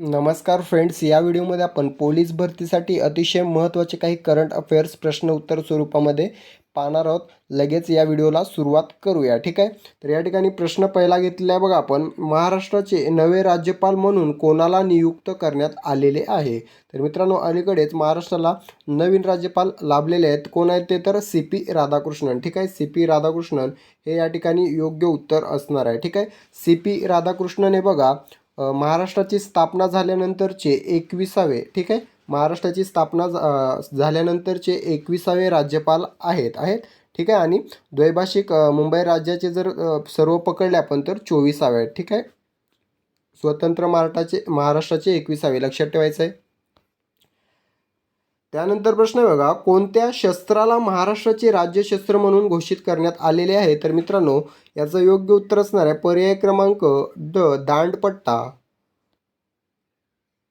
नमस्कार फ्रेंड्स या व्हिडिओमध्ये आपण पोलीस भरतीसाठी अतिशय महत्त्वाचे काही करंट अफेअर्स प्रश्न उत्तर स्वरूपामध्ये पाहणार आहोत. लगेच या व्हिडिओला सुरुवात करूया ठीक आहे? तर या ठिकाणी प्रश्न पहिला घेतलेला आहे बघा आपण. महाराष्ट्राचे नवे राज्यपाल म्हणून कोणाला नियुक्त करण्यात आलेले आहे? तर मित्रांनो अलीकडेच महाराष्ट्राला नवीन राज्यपाल लाभलेले आहेत. कोण आहेत ते तर सी पी राधाकृष्णन ठीक आहे? सी पी राधाकृष्णन हे या ठिकाणी योग्य उत्तर असणार आहे ठीक आहे? सी पी राधाकृष्णन हे बघा महाराष्ट्राची स्थापना झाल्यानंतरचे एकविसावे ठीक आहे? महाराष्ट्राची स्थापना झाल्यानंतरचे एकविसावे राज्यपाल आहेत आहेत ठीक आहे? आणि द्वैभाषिक मुंबई राज्याचे जर सर्व पकडले आपण तर चोवीसावे आहेत ठीक आहे? स्वतंत्र महाराष्ट्राचे महाराष्ट्राचे एकविसावे लक्षात ठेवायचं आहे त्यानंतर प्रश्न आहे बघा कोणत्या शस्त्राला महाराष्ट्राचे राज्यशस्त्र म्हणून घोषित करण्यात आलेले आहे? तर मित्रांनो याचं योग्य उत्तर असणार आहे पर्याय क्रमांक ड दांडपट्टा.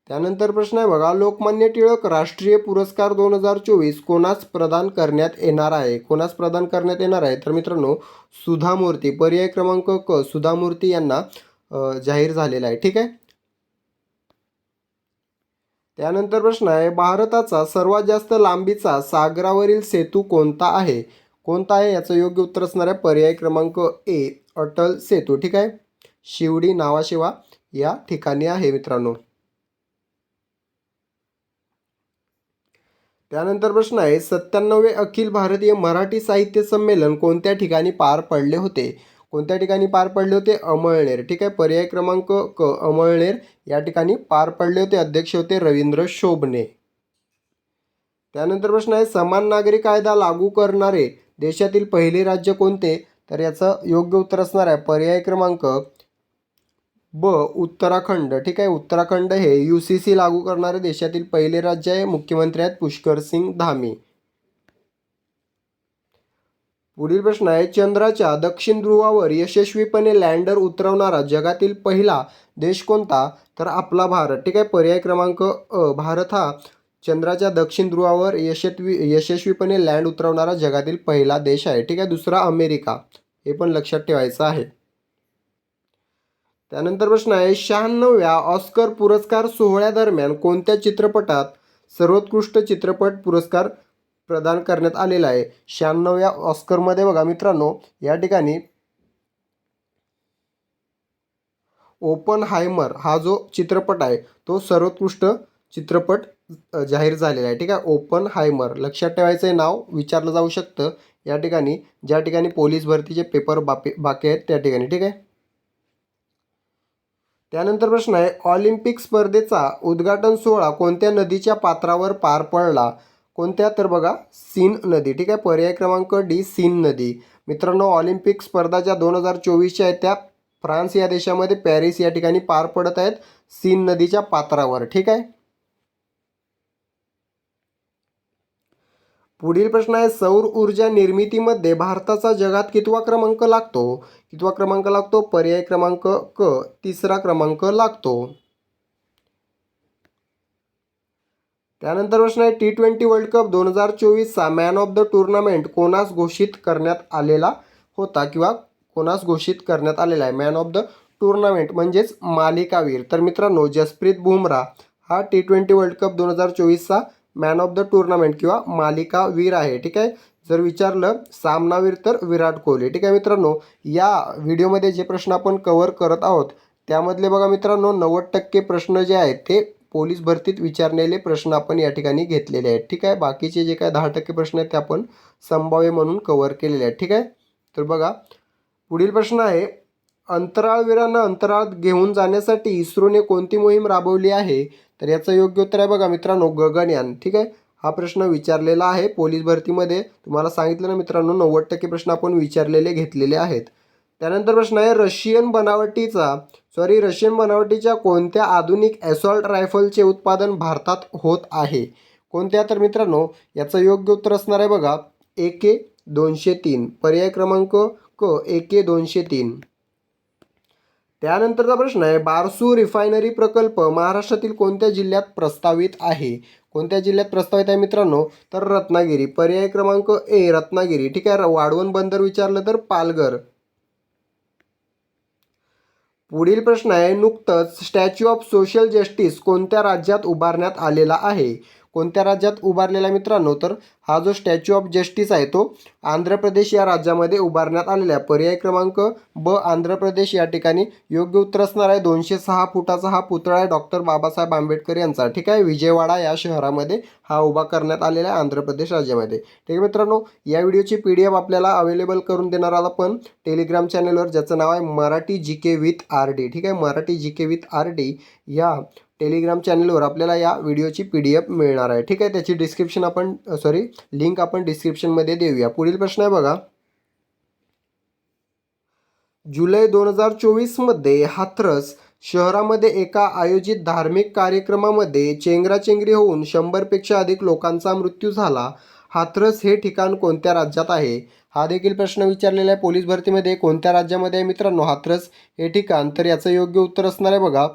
त्यानंतर प्रश्न आहे बघा लोकमान्य टिळक राष्ट्रीय पुरस्कार दोन हजार चोवीस कोणास प्रदान करण्यात येणार आहे? कोणास प्रदान करण्यात येणार आहे? तर मित्रांनो सुधा मूर्ती पर्याय क्रमांक क सुधा मूर्ती यांना जाहीर झालेला आहे. ठीक आहे? त्यानंतर प्रश्न आहे भारताचा सर्वात जास्त लांबीचा सागरावरील सेतू कोणता आहे? कोणता आहे याचं योग्य उत्तर असणार आहे पर्याय क्रमांक ए अटल सेतू. ठीक आहे? शिवडी नावाशिवा या ठिकाणी आहे मित्रांनो. त्यानंतर प्रश्न आहे सत्त्याण्णवे अखिल भारतीय मराठी साहित्य संमेलन कोणत्या ठिकाणी पार पडले होते? कोणत्या ठिकाणी पार पडले होते? अमळनेर. ठीक आहे पर्याय क्रमांक क अमळनेर. या ठिकाणी पार पडले होते अध्यक्ष होते रवींद्र शोभने त्यानंतर प्रश्न आहे समान नागरी कायदा लागू करणारे देशातील पहिले राज्य कोणते? तर याचं योग्य उत्तर असणार आहे पर्याय क्रमांक ब उत्तराखंड. ठीक आहे उत्तराखंड हे यू सी सी लागू करणारे देशातील पहिले राज्य आहे. मुख्यमंत्री आहेत पुष्कर सिंग धामी. पुढील प्रश्न आहे चंद्राच्या दक्षिण ध्रुवावर यशस्वीपणे लँडर उतरवणारा जगातील पहिला देश कोणता? तर आपला भारत. ठीक आहे पर्याय क्रमांक अ भारत हा चंद्राच्या दक्षिण ध्रुवावर यशस्वी यशस्वीपणे लँड उतरवणारा जगातील पहिला देश आहे. ठीक आहे दुसरा अमेरिका. हे पण लक्षात ठेवायचं आहे. त्यानंतर प्रश्न आहे शहाण्णव्या ऑस्कर पुरस्कार सोहळ्यादरम्यान कोणत्या चित्रपटात सर्वोत्कृष्ट चित्रपट पुरस्कार प्रदान करण्यात आलेला आहे. शहाण्णव्या ऑस्करमध्ये बघा मित्रांनो या ठिकाणी ओपन हायमर हा जो चित्रपट आहे तो सर्वोत्कृष्ट चित्रपट जाहीर झालेला आहे. ठीक आहे? ओपन हायमर लक्षात ठेवायचं आहे नाव विचारलं जाऊ शकतं. या ठिकाणी ज्या ठिकाणी पोलीस भरतीचे पेपर बापे बाकी आहेत त्या ठिकाणी. ठीक आहे? त्यानंतर प्रश्न आहे ऑलिम्पिक स्पर्धेचा उद्घाटन सोहळा कोणत्या नदीच्या पात्रावर पार पडला? कोणत्या तर बघा सीन नदी. ठीक आहे? पर्याय क्रमांक डी सीन नदी. मित्रांनो ऑलिम्पिक स्पर्धा ज्या दोन हजार चोवीसच्या आहेत त्या फ्रान्स या देशामध्ये पॅरिस या ठिकाणी पार पडत आहेत सीन नदीच्या पात्रावर. ठीक आहे? पुढील प्रश्न आहे सौर ऊर्जा निर्मितीमध्ये भारताचा जगात कितवा क्रमांक लागतो? कितवा क्रमांक लागतो? पर्याय क्रमांक क तिसरा क्रमांक लागतो. त्यानंतर प्रश्न आहे टी ट्वेंटी वर्ल्ड कप दोन हजार चोवीसचा मॅन ऑफ द टुर्नामेंट कोणास घोषित करण्यात आलेला होता किंवा कोणास घोषित करण्यात आलेला आहे? मॅन ऑफ द टुर्नामेंट म्हणजेच मालिकावीर तर मित्रांनो जसप्रीत बुमराह हा टी ट्वेंटी वर्ल्ड कप दोन हजार चोवीसचा मॅन ऑफ द टुर्नामेंट किंवा मालिकावीर आहे. ठीक आहे? जर विचारलं सामनावीर तर विराट कोहली. ठीक आहे मित्रांनो या व्हिडिओमध्ये जे प्रश्न आपण कव्हर करत आहोत त्यामधले बघा मित्रांनो नव्वद टक्के प्रश्न जे आहेत ते पोलीस भरतीत विचारलेले प्रश्न आपण या ठिकाणी घेतलेले आहेत. ठीक आहे? बाकीचे जे काय दहा टक्के प्रश्न आहेत ते आपण संभाव्य म्हणून कवर केलेले आहेत. ठीक आहे? तर बघा पुढील प्रश्न आहे अंतराळवीरांना अंतराळात घेऊन जाण्यासाठी इस्रोने कोणती मोहीम राबवली आहे? तर याचं योग्य उत्तर आहे बघा मित्रांनो गगनयान. ठीक आहे? हा प्रश्न विचारलेला आहे पोलीस भरतीमध्ये. तुम्हाला सांगितलं ना मित्रांनो नव्वद टक्के प्रश्न आपण विचारलेले घेतलेले आहेत. त्यानंतर प्रश्न आहे रशियन बनावटीचा सॉरी रशियन बनावटीच्या कोणत्या आधुनिक ॲसॉल्ट रायफलचे उत्पादन भारतात होत आहे? कोणत्या? तर मित्रांनो याचं योग्य उत्तर असणार आहे बघा ए के दोनशे तीन. पर्याय क्रमांक क ए के दोनशे तीन. त्यानंतरचा प्रश्न आहे बारसू रिफायनरी प्रकल्प महाराष्ट्रातील कोणत्या जिल्ह्यात प्रस्तावित आहे? कोणत्या जिल्ह्यात प्रस्तावित आहे मित्रांनो? तर रत्नागिरी. पर्याय क्रमांक ए रत्नागिरी. ठीक आहे वाढवण बंदर विचारलं तर पालघर. पुढील प्रश्न आहे नुकतंच स्टॅच्यू ऑफ सोशल जस्टिस कोणत्या राज्यात उभारण्यात आलेला आहे? कोणत्या राज्यात उभारलेला मित्रांनो? तर हा जो स्टॅच्यू ऑफ जस्टिस आहे तो आंध्र प्रदेश या राज्यामध्ये उभारण्यात आलेला आहे पर्याय क्रमांक ब आंध्र प्रदेश या ठिकाणी योग्य उत्तर असणार आहे. दोनशे सहा फुटाचा हा पुतळा आहे. डॉक्टर बाबासाहेब आंबेडकर यांचा. ठीक आहे? विजयवाडा या शहरामध्ये हा उभा करण्यात आलेला आहे आंध्र प्रदेश राज्यामध्ये. ठीक आहे मित्रांनो या व्हिडिओची पी डी एफ आपल्याला अवेलेबल करून देणार आहोत आपण. टेलिग्राम चॅनलवर ज्याचं नाव आहे Marathi G K with R D. ठीक आहे? Marathi G K with R D या टेलिग्राम चॅनलवर आपल्याला या व्हिडिओची पी डी एफ मिळणार आहे. ठीक आहे? त्याची डिस्क्रिप्शन आपण सॉरी लिंक आपण डिस्क्रिप्शनमध्ये देऊया. पुढील प्रश्न आहे बघा. जुलै दोन हजार चोवीसमध्ये हाथरस शहरामध्ये एका आयोजित धार्मिक कार्यक्रमामध्ये चेंगराचेंगरी होऊन शंभरपेक्षा अधिक लोकांचा मृत्यू झाला. हाथरस हे ठिकाण कोणत्या राज्यात आहे? हा देखील प्रश्न विचारलेला आहे. पोलीस भरतीमध्ये कोणत्या राज्यामध्ये आहे मित्रांनो हाथरस हे ठिकाण? तर याचं योग्य उत्तर असणार आहे बघा.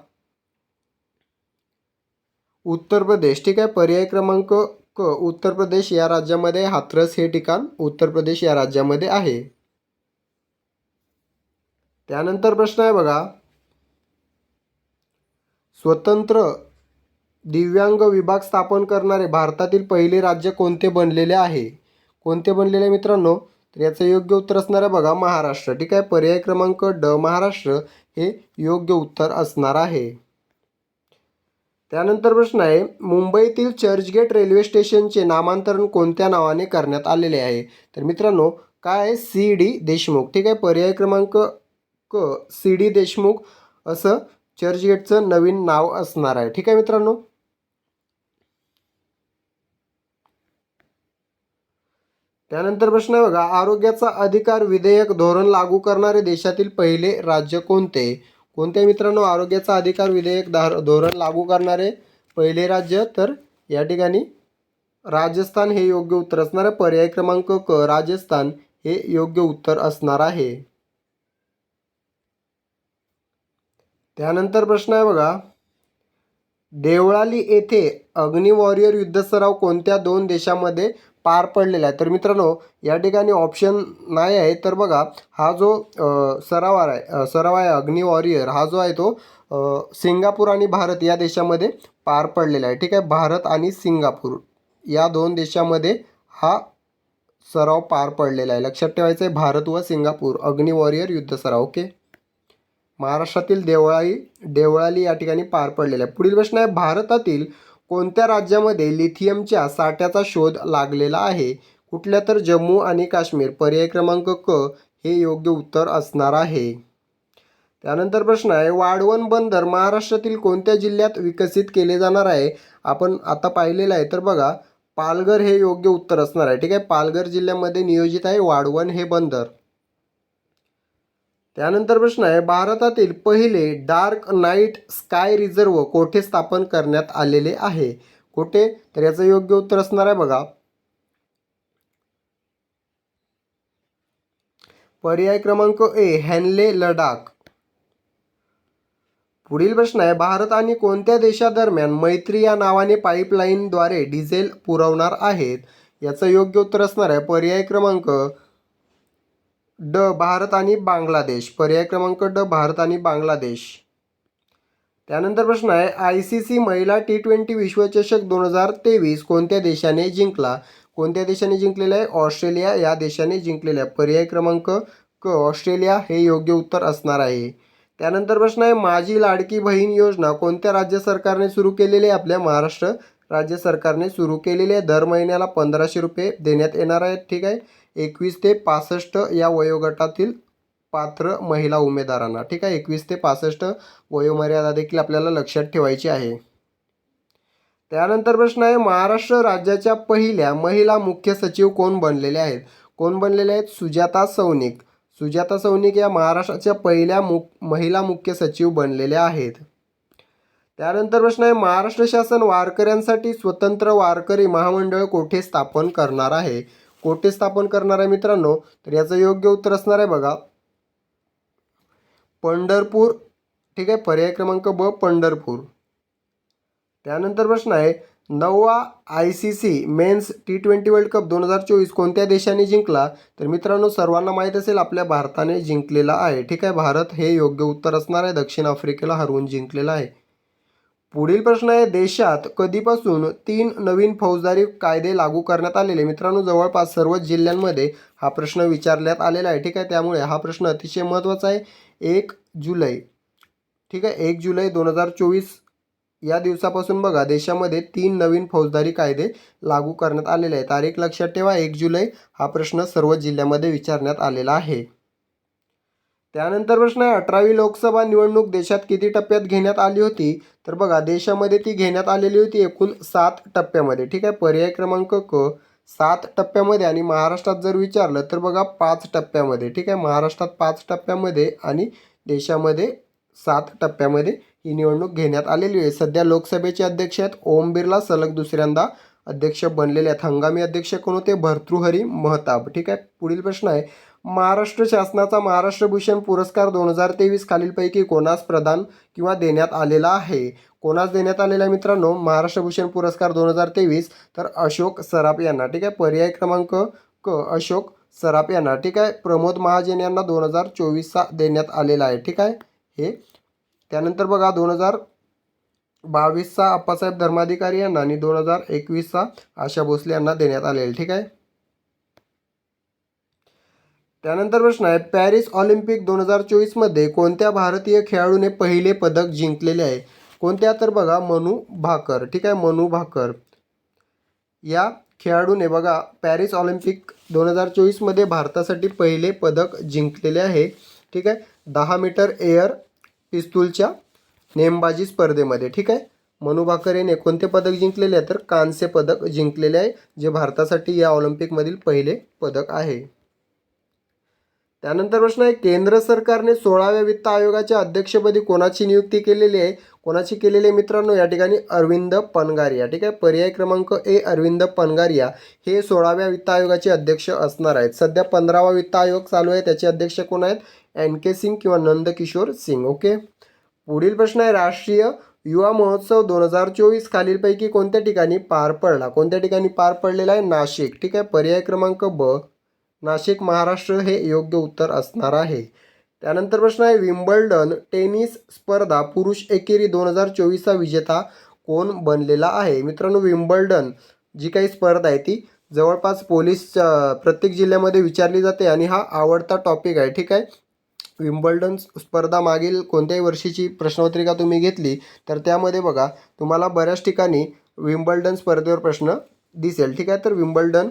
उत्तर प्रदेश. ठीक आहे. पर्याय क्रमांक क उत्तर प्रदेश या राज्यामध्ये हाथरस हे ठिकाण उत्तर प्रदेश या राज्यामध्ये आहे. त्यानंतर प्रश्न आहे बघा. स्वतंत्र दिव्यांग विभाग स्थापन करणारे भारतातील पहिले राज्य कोणते बनलेले आहे? कोणते बनलेले मित्रांनो? तर याचं योग्य उत्तर असणार आहे बघा महाराष्ट्र. ठीक आहे? पर्याय क्रमांक ड महाराष्ट्र हे योग्य उत्तर असणार आहे. त्यानंतर प्रश्न आहे मुंबईतील चर्चगेट रेल्वे स्टेशनचे नामांतरण कोणत्या नावाने करण्यात आलेले आहे? तर मित्रांनो काय आहे सी डी देशमुख? ठीक आहे पर्याय क्रमांक क सी डी देशमुख असं चर्चगेटचं नवीन नाव असणार आहे. ठीक आहे मित्रांनो? त्यानंतर प्रश्न आहे बघा आरोग्याचा अधिकार विधेयक धोरण लागू करणारे देशातील पहिले राज्य कोणते? कोणत्या मित्रांनो आरोग्याचा अधिकार विधेयक धार धोरण लागू करणारे पहिले राज्य तर या ठिकाणी राजस्थान हे योग्य उत्तर असणार आहे. पर्याय क्रमांक क राजस्थान हे योग्य उत्तर असणार आहे. त्यानंतर प्रश्न आहे बघा. देवळाली येथे अग्नि वॉरियर युद्ध सराव कोणत्या दोन देशामध्ये पार पडलेला आहे. तर मित्रांनो या ठिकाणी ऑप्शन नाही आहे. तर बघा हा जो सरावार आहे सराव आहे अग्नि वॉरियर हा जो आहे तो सिंगापूर आणि भारत या देशामध्ये पार पडलेला आहे. ठीक आहे? भारत आणि सिंगापूर या दोन देशामध्ये हा सराव पार पडलेला आहे. लक्षात ठेवायचं आहे भारत व सिंगापूर अग्नि वॉरियर युद्ध सराव ओके? महाराष्ट्रातील देवळाई देवळाली या ठिकाणी पार पडलेला आहे. पुढील प्रश्न आहे भारतातील कोणत्या राज्यामध्ये लिथियमच्या साठ्याचा शोध लागलेला आहे? कुठल्या तर जम्मू आणि काश्मीर. पर्याय क्रमांक क हे योग्य उत्तर असणार आहे. त्यानंतर प्रश्न आहे वाढवण बंदर महाराष्ट्रातील कोणत्या जिल्ह्यात विकसित केले जाणार आहे? आपण आता पाहिलेलं आहे तर बघा पालघर हे योग्य उत्तर असणार आहे. ठीक आहे पालघर जिल्ह्यामध्ये नियोजित आहे वाढवण हे बंदर. त्यानंतर प्रश्न आहे भारतातील पहिले डार्क नाईट स्काय रिझर्व कोठे स्थापन करण्यात आलेले आहे? कुठे? तर याचं योग्य उत्तर असणार आहे बघा. पर्याय क्रमांक ए हॅनले लडाख. पुढील प्रश्न आहे भारत आणि कोणत्या देशादरम्यान मैत्री या नावाने पाईपलाईनद्वारे डिझेल पुरवणार आहेत? याचं योग्य उत्तर असणार आहे पर्याय क्रमांक ड भारत आणि बांगलादेश. पर्याय क्रमांक ड भारत आणि बांगलादेश. त्यानंतर प्रश्न आहे आय सी सी महिला टी ट्वेंटी विश्वचषक दोन हजार तेवीस कोणत्या देशाने जिंकला? कोणत्या देशाने जिंकलेला आहे? ऑस्ट्रेलिया. या देशाने जिंकलेला आहे. पर्याय क्रमांक क ऑस्ट्रेलिया. हे योग्य उत्तर असणार आहे. त्यानंतर प्रश्न आहे माझी लाडकी बहीण योजना कोणत्या राज्य सरकारने सुरू केलेली आहे? आपल्या महाराष्ट्र राज्य सरकारने सुरू केलेली आहे. दर महिन्याला पंधराशे रुपये देण्यात येणार आहेत. ठीक आहे? एकवीस ते पासष्ट या वयोगटातील पात्र महिला उमेदवारांना. ठीक आहे? एकवीस ते पासष्ट वयोमर्यादा देखील आपल्याला लक्षात ठेवायची आहे. त्यानंतर प्रश्न आहे महाराष्ट्र राज्याच्या पहिल्या महिला मुख्य सचिव कोण बनलेल्या आहेत? कोण बनलेले आहेत? सुजाता सौनिक सुजाता सौनिक या महाराष्ट्राच्या पहिल्या मुख महिला मुख्य सचिव बनलेल्या आहेत. त्यानंतर प्रश्न आहे महाराष्ट्र शासन वारकऱ्यांसाठी स्वतंत्र वारकरी महामंडळ कोठे स्थापन करणार आहे? कोठे स्थापन करणार आहे मित्रांनो तर याचं योग्य उत्तर असणार आहे बघा. पंढरपूर ठीक आहे पर्याय क्रमांक ब पंढरपूर. त्यानंतर प्रश्न आहे नववा I C C men's T twenty world cup दोन हजार चोवीस कोणत्या देशाने जिंकला? तर मित्रांनो सर्वांना माहीत असेल आपल्या भारताने जिंकलेला आहे. ठीक आहे भारत हे योग्य उत्तर असणार आहे दक्षिण आफ्रिकेला हरवून जिंकलेला आहे. पुढील प्रश्न आहे देशात कधीपासून तीन नवीन फौजदारी कायदे लागू करण्यात आलेले? मित्रांनो जवळपास सर्वच जिल्ह्यांमध्ये हा प्रश्न विचारण्यात आलेला आहे ठीक आहे? त्यामुळे हा प्रश्न अतिशय महत्त्वाचा आहे. एक जुलै ठीक आहे? एक जुलै दोन हजार चोवीस या दिवसापासून बघा देशामध्ये तीन नवीन फौजदारी कायदे लागू करण्यात आलेले आहे तारीख लक्षात ठेवा एक जुलै हा प्रश्न सर्व जिल्ह्यामध्ये विचारण्यात आलेला आहे. त्यानंतर प्रश्न आहे अठरावी लोकसभा निवडणूक देशात किती टप्प्यात घेण्यात आली होती? तर बघा देशामध्ये ती घेण्यात आलेली होती एकूण सात टप्प्यामध्ये. ठीक आहे पर्याय क्रमांक क सात टप्प्यामध्ये आणि महाराष्ट्रात जर विचारलं तर बघा पाच टप्प्यामध्ये. ठीक आहे महाराष्ट्रात पाच टप्प्यामध्ये आणि देशामध्ये सात टप्प्यामध्ये ही निवडणूक घेण्यात आलेली आहे. सध्या लोकसभेचे अध्यक्ष आहेत ओम बिर्ला सलग दुसऱ्यांदा अध्यक्ष बनलेले आहेत. हंगामी अध्यक्ष कोण होते? भर्तृहरी महताब. ठीक आहे पुढील प्रश्न आहे महाराष्ट्र शासनाचा महाराष्ट्र भूषण पुरस्कार दोन हजार तेवीस खालीलपैकी कोणास प्रदान किंवा देण्यात आलेला आहे? कोणास देण्यात आलेला आहे मित्रांनो? महाराष्ट्र भूषण पुरस्कार दोन हजार तेवीस. तर अशोक सराफ यांना. ठीक आहे? पर्याय क्रमांक क. अशोक सराफ यांना. ठीक आहे? प्रमोद महाजन यांना दोन हजार चोवीसचा देण्यात आलेला आहे. ठीक आहे? हे. त्यानंतर बघा दोन हजार बावीसचा अप्पासाहेब धर्माधिकारी यांना आणि दोन हजार एकवीसचा आशा भोसले यांना देण्यात आलेला ठीक आहे? त्यानंतर प्रश्न आहे पॅरिस ऑलिम्पिक दोन हजार चोवीसमध्ये कोणत्या भारतीय खेळाडूने पहिले पदक जिंकलेले आहे? कोणत्या तर बघा मनू भाकर. ठीक आहे मनू भाकर. या खेळाडूने बघा पॅरिस ऑलिम्पिक दोन हजार चोवीसमध्ये भारतासाठी पहिले पदक जिंकलेले आहे. ठीक आहे दहा मीटर एअर पिस्तूलच्या नेमबाजी स्पर्धेमध्ये. ठीक आहे मनू भाकर याने कोणते पदक जिंकलेले आहे? तर कांस्य पदक जिंकलेले आहे जे भारतासाठी या ऑलिम्पिकमधील पहिले पदक आहे. त्यानंतर प्रश्न आहे केंद्र सरकारने सोळाव्या वित्त आयोगाच्या अध्यक्षपदी कोणाची नियुक्ती केलेली आहे? कोणाची केलेली आहे मित्रांनो? या ठिकाणी अरविंद पनगारिया ठीक आहे? पर्याय क्रमांक ए अरविंद पनगारिया हे सोळाव्या वित्त आयोगाचे अध्यक्ष असणार आहेत. सध्या पंधरावा वित्त आयोग चालू आहे. त्याचे अध्यक्ष कोण आहेत? एन के सिंग किंवा नंदकिशोर सिंग. ओके? पुढील प्रश्न आहे राष्ट्रीय युवा महोत्सव दोन हजार चोवीस खालीलपैकी कोणत्या ठिकाणी पार पडला? कोणत्या ठिकाणी पार पडलेला आहे? नाशिक. ठीक आहे? पर्याय क्रमांक ब. नाशिक महाराष्ट्र हे योग्य उत्तर असणार आहे. त्यानंतर प्रश्न आहे विम्बल्डन टेनिस स्पर्धा पुरुष एकेरी दोन हजार चोवीसचा विजेता कोण बनलेला आहे? मित्रांनो विम्बल्डन जी काही स्पर्धा आहे ती जवळपास पोलीस प्रत्येक जिल्ह्यामध्ये विचारली जाते आणि हा आवडता टॉपिक आहे. ठीक आहे? विम्बल्डन स्पर्धा मागील कोणत्याही वर्षीची प्रश्नपत्रिका तुम्ही घेतली तर त्यामध्ये बघा तुम्हाला बऱ्याच ठिकाणी विम्बल्डन स्पर्धेवर प्रश्न दिसेल. ठीक आहे? तर विम्बल्डन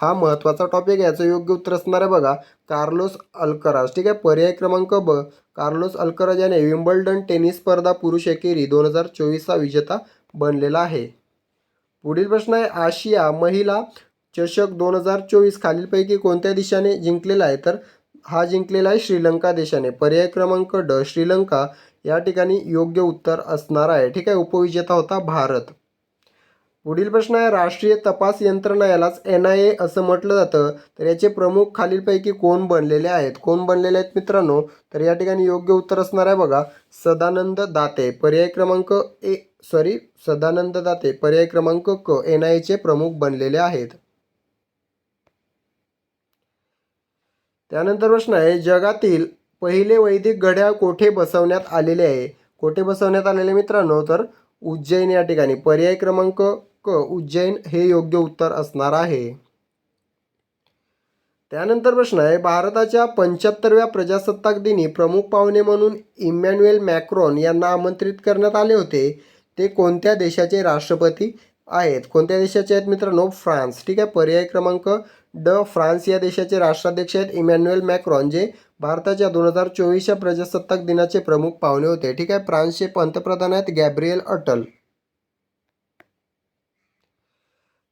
हा महत्त्वाचा टॉपिक याचं योग्य उत्तर असणार आहे बघा. Carlos Alcaraz. ठीक आहे? पर्याय क्रमांक ब. कार्लोस अल्कराज याने विम्बल्डन टेनिस स्पर्धा पुरुष एकेरी दोन हजार चोवीसचा विजेता बनलेला आहे. पुढील प्रश्न आहे आशिया महिला चषक दोन हजार चोवीस खालीलपैकी कोणत्या देशाने जिंकलेला आहे? तर हा जिंकलेला आहे श्रीलंका देशाने. पर्याय क्रमांक ड. श्रीलंका या ठिकाणी योग्य उत्तर असणार आहे. ठीक आहे? उपविजेता होता भारत. पुढील प्रश्न आहे राष्ट्रीय तपास यंत्रणा यालाच एन आय ए असं म्हटलं जातं. तर याचे प्रमुख खालीलपैकी कोण बनलेले आहेत? कोण बनलेले आहेत मित्रांनो? तर या ठिकाणी योग्य उत्तर असणार आहे बघा. सदानंद दाते. पर्याय क्रमांक ए सॉरी सदानंद दाते. पर्याय क्रमांक क एन आय एचे प्रमुख बनलेले आहेत. त्यानंतर प्रश्न आहे जगातील पहिले वैदिक घड्याळ कोठे बसवण्यात आलेले आहे? कोठे बसवण्यात आलेले मित्रांनो? तर उज्जैन या ठिकाणी. पर्याय क्रमांक क. उज्जैन हे योग्य उत्तर असणार आहे. त्यानंतर प्रश्न आहे भारताच्या पंच्याहत्तरव्या प्रजासत्ताक दिनी प्रमुख पाहुणे म्हणून इमॅन्युएल मॅक्रॉन यांना आमंत्रित करण्यात आले होते. ते कोणत्या देशाचे राष्ट्रपती आहेत? कोणत्या देशाचे आहेत मित्रांनो? फ्रान्स. ठीक आहे पर्याय क्रमांक ड. फ्रान्स या देशाचे राष्ट्राध्यक्ष आहेत इमॅन्युएल मॅक्रॉन जे भारताच्या दोन हजार चोवीसच्या प्रजासत्ताक दिनाचे प्रमुख पाहुणे होते. ठीक आहे फ्रान्सचे पंतप्रधान आहेत गॅब्रियल अटल.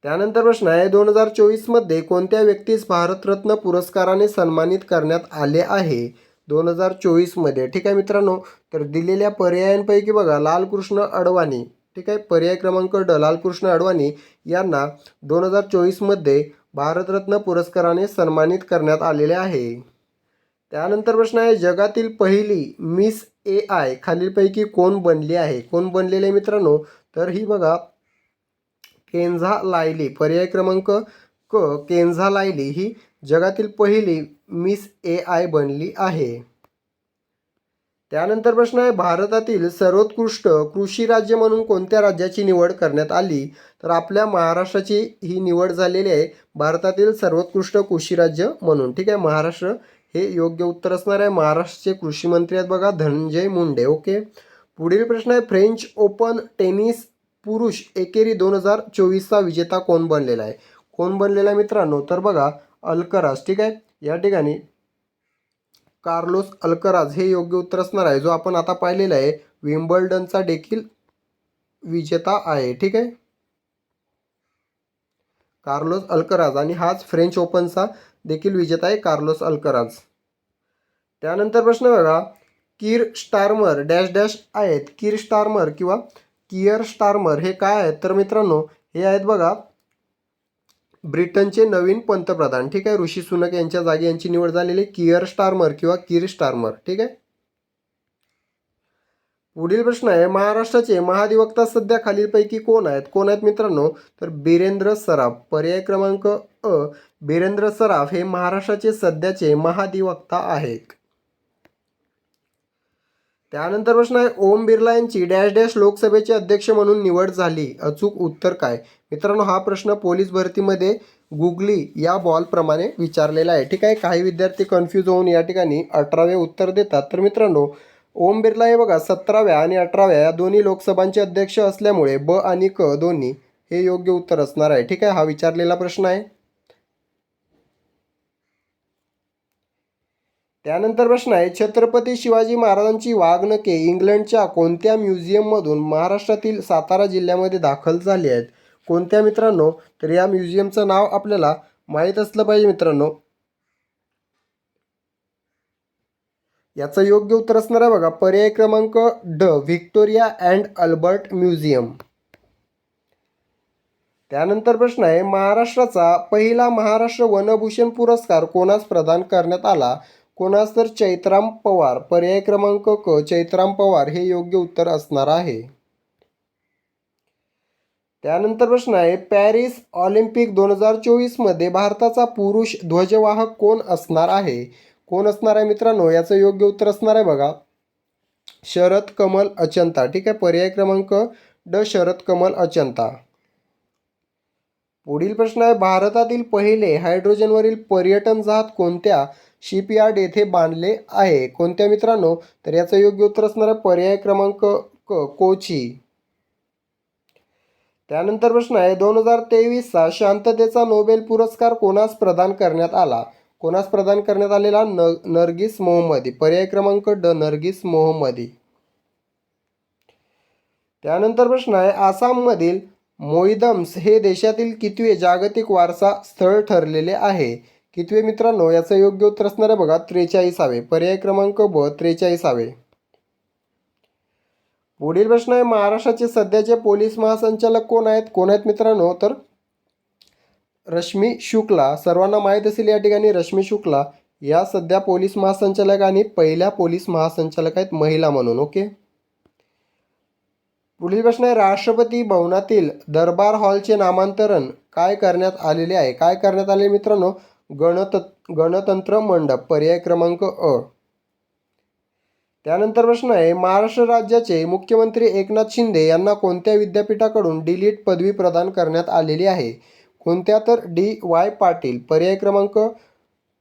त्यानंतर प्रश्न आहे दोन हजार चोवीसमध्ये कोणत्या व्यक्तीस भारतरत्न पुरस्काराने सन्मानित करण्यात आले आहे? दोन हजार चोवीसमध्ये ठीक आहे मित्रांनो? तर दिलेल्या पर्यायांपैकी बघा लालकृष्ण अडवाणी ठीक आहे? पर्याय क्रमांक ड लालकृष्ण अडवाणी यांना दोन हजार चोवीसमध्ये भारतरत्न पुरस्काराने सन्मानित करण्यात आलेले आहे. त्यानंतर प्रश्न आहे जगातील पहिली मिस ए आय खालीलपैकी कोण बनली आहे? कोण बनलेले मित्रांनो? तर ही बघा केन्झा लायली. पर्याय क्रमांक क केन्झा लायली ही जगातील पहिली मिस ए आय बनली आहे. त्यानंतर प्रश्न आहे भारतातील सर्वोत्कृष्ट कृषी राज्य म्हणून कोणत्या राज्याची निवड करण्यात आली? तर आपल्या महाराष्ट्राची ही निवड झालेली आहे भारतातील सर्वोत्कृष्ट कृषी राज्य म्हणून. ठीक आहे महाराष्ट्र हे योग्य उत्तर असणार आहे. महाराष्ट्राचे कृषी मंत्री आहेत बघा धनंजय मुंडे. ओके. पुढील प्रश्न आहे फ्रेंच ओपन टेनिस पुरुष एकेरी दोन हजार चोवीसचा विजेता कोण बनलेला आहे? कोण बनलेला आहे मित्रांनो? तर बघा अल्कराज ठीक आहे? या ठिकाणी कार्लोस अल्कराज हे योग्य उत्तर असणार आहे. जो आपण आता पाहिलेला आहे विम्बल्डनचा देखील विजेता आहे ठीक आहे? कार्लोस अल्कराज आणि हाच फ्रेंच ओपनचा देखील विजेता आहे कार्लोस अल्कराज. त्यानंतर प्रश्न बघा कीर स्टार्मर डॅश डॅश आहेत. कीर स्टार्मर किंवा किअर स्टार्मर हे काय आहेत? तर मित्रांनो हे आहेत बघा ब्रिटनचे नवीन पंतप्रधान. ठीक आहे ऋषी सुनक यांच्या जागी यांची निवड झालेली किअर स्टार्मर किंवा किर स्टार्मर. ठीक आहे? पुढील प्रश्न आहे महाराष्ट्राचे महाधिवक्ता सध्या खालीलपैकी कोण आहेत? कोण आहेत मित्रांनो? तर बिरेंद्र सराफ. पर्याय क्रमांक अ बिरेंद्र सराफ हे महाराष्ट्राचे सध्याचे महाधिवक्ता आहेत. त्यानंतर प्रश्न आहे ओम बिर्ला यांची डॅश डॅश लोकसभेचे अध्यक्ष म्हणून निवड झाली. अचूक उत्तर काय? मित्रांनो हा प्रश्न पोलीस भरतीमध्ये गुगली या बॉलप्रमाणे विचारलेला आहे. ठीक आहे काही विद्यार्थी कन्फ्यूज होऊन या ठिकाणी अठरावे उत्तर देतात. तर मित्रांनो ओम बिर्ला हे बघा सतराव्या आणि अठराव्या या दोन्ही लोकसभांचे अध्यक्ष असल्यामुळे ब आणि क दोन्ही हे योग्य उत्तर असणार आहे. ठीक आहे हा विचारलेला प्रश्न आहे. त्यानंतर प्रश्न आहे छत्रपती शिवाजी महाराजांची वाघनके इंग्लंडच्या कोणत्या म्युझियममधून महाराष्ट्रातील सातारा जिल्ह्यामध्ये दाखल झाली आहेत? कोणत्या मित्रांनो? तर या म्युझियमचं नाव आपल्याला माहीत असलं पाहिजे मित्रांनो. याचं योग्य उत्तर असणार आहे बघा पर्याय क्रमांक ड व्हिक्टोरिया अँड अल्बर्ट म्युझियम. त्यानंतर प्रश्न आहे महाराष्ट्राचा पहिला महाराष्ट्र वनभूषण पुरस्कार कोणास प्रदान करण्यात आला? कोणास तर चैत्राम पवार पर्याय क्रमांक क चैत्राम पवार हे योग्य उत्तर असणार आहे. त्यानंतर प्रश्न आहे पॅरिस ऑलिम्पिक दोन हजार चोवीसमध्ये भारताचा पुरुष ध्वजवाहक कोण असणार आहे? कोण असणार आहे मित्रांनो? याचं योग्य उत्तर असणार आहे बघा. शरद कमल अचंता. ठीक आहे पर्याय क्रमांक ड शरद कमल अचंता. पुढील प्रश्न आहे भारतातील पहिले हायड्रोजनवरील पर्यटन जहाज कोणत्या? शिपयार्ड येथे बांधले आहे. कोणत्या मित्रांनो? तर याचं योग्य उत्तर असणार आहे पर्याय क्रमांक क कोची. त्यानंतर प्रश्न आहे दोन हजार तेवीसचा शांततेचा नोबेल पुरस्कार कोणास प्रदान करण्यात आला? कोणास प्रदान करण्यात आलेला? न नर्गिस मोहम्मदी. पर्याय क्रमांक ड नर्गिस मोहम्मदी. त्यानंतर प्रश्न आहे आसाममधील मोईदम्स हे देशातील कितवे जागतिक वारसा स्थळ ठरलेले आहे? कितवे मित्रांनो याचं योग्य उत्तर असणारे बघा त्रेचाळीसावे. पर्याय क्रमांक ब त्रेचाळीसावे. पुढील प्रश्न आहे महाराष्ट्राचे सध्याचे पोलीस महासंचालक कोण आहेत? कोण आहेत मित्रांनो? तर रश्मी शुक्ला. सर्वांना माहीत असेल या ठिकाणी रश्मी शुक्ला. या सध्या पोलीस महासंचालक आणि पहिल्या पोलीस महासंचालक आहेत महिला म्हणून ओके? पुढील प्रश्न आहे राष्ट्रपती भवनातील दरबार हॉलचे नामांतरण काय करण्यात आलेले आहे? काय करण्यात आले मित्रांनो? गणत गणतंत्र मंडप पर्याय क्रमांक अ. त्यानंतर प्रश्न आहे महाराष्ट्र राज्याचे मुख्यमंत्री एकनाथ शिंदे यांना कोणत्या विद्यापीठाकडून डिलीट पदवी प्रदान करण्यात आलेली आहे? कोणत्या तर डी वाय पाटील पर्याय क्रमांक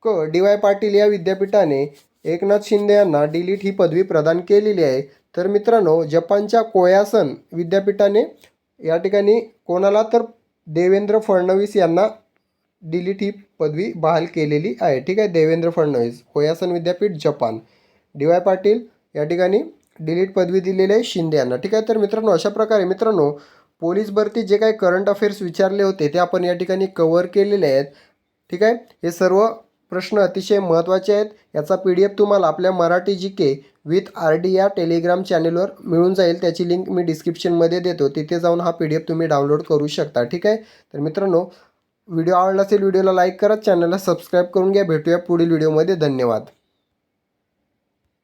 क डी वाय पाटील या विद्यापीठाने एकनाथ शिंदे यांना डिलीट ही पदवी प्रदान केलेली आहे. तर मित्रांनो जपानच्या कोयासन विद्यापीठाने या ठिकाणी कोणाला तर देवेंद्र फडणवीस यांना डिलीट ही पदवी बहाल केलेली आहे. ठीक आहे देवेंद्र फडणवीस होयासन विद्यापीठ जपान. डी वाय पाटील या ठिकाणी डिलीट पदवी दिलेली आहे शिंदे यांना. ठीक आहे तर मित्रांनो अशा प्रकारे मित्रांनो पोलीस भरती जे काही करंट अफेअर्स विचारले होते ते आपण या ठिकाणी कवर केलेले आहेत. ठीक आहे हे सर्व प्रश्न अतिशय महत्त्वाचे आहेत. याचा पी डी एफ तुम्हाला आपल्या Marathi G K with R D या टेलिग्राम चॅनेलवर मिळून जाईल. त्याची लिंक मी डिस्क्रिप्शनमध्ये देतो. तिथे जाऊन हा पी डी एफ तुम्ही डाउनलोड करू शकता. ठीक आहे तर मित्रांनो व्हिडिओ आवडला असेल व्हिडिओला लाईक करा चॅनलला सबस्क्राईब करून घ्या. भेटूया पुढील व्हिडिओमध्ये धन्यवाद.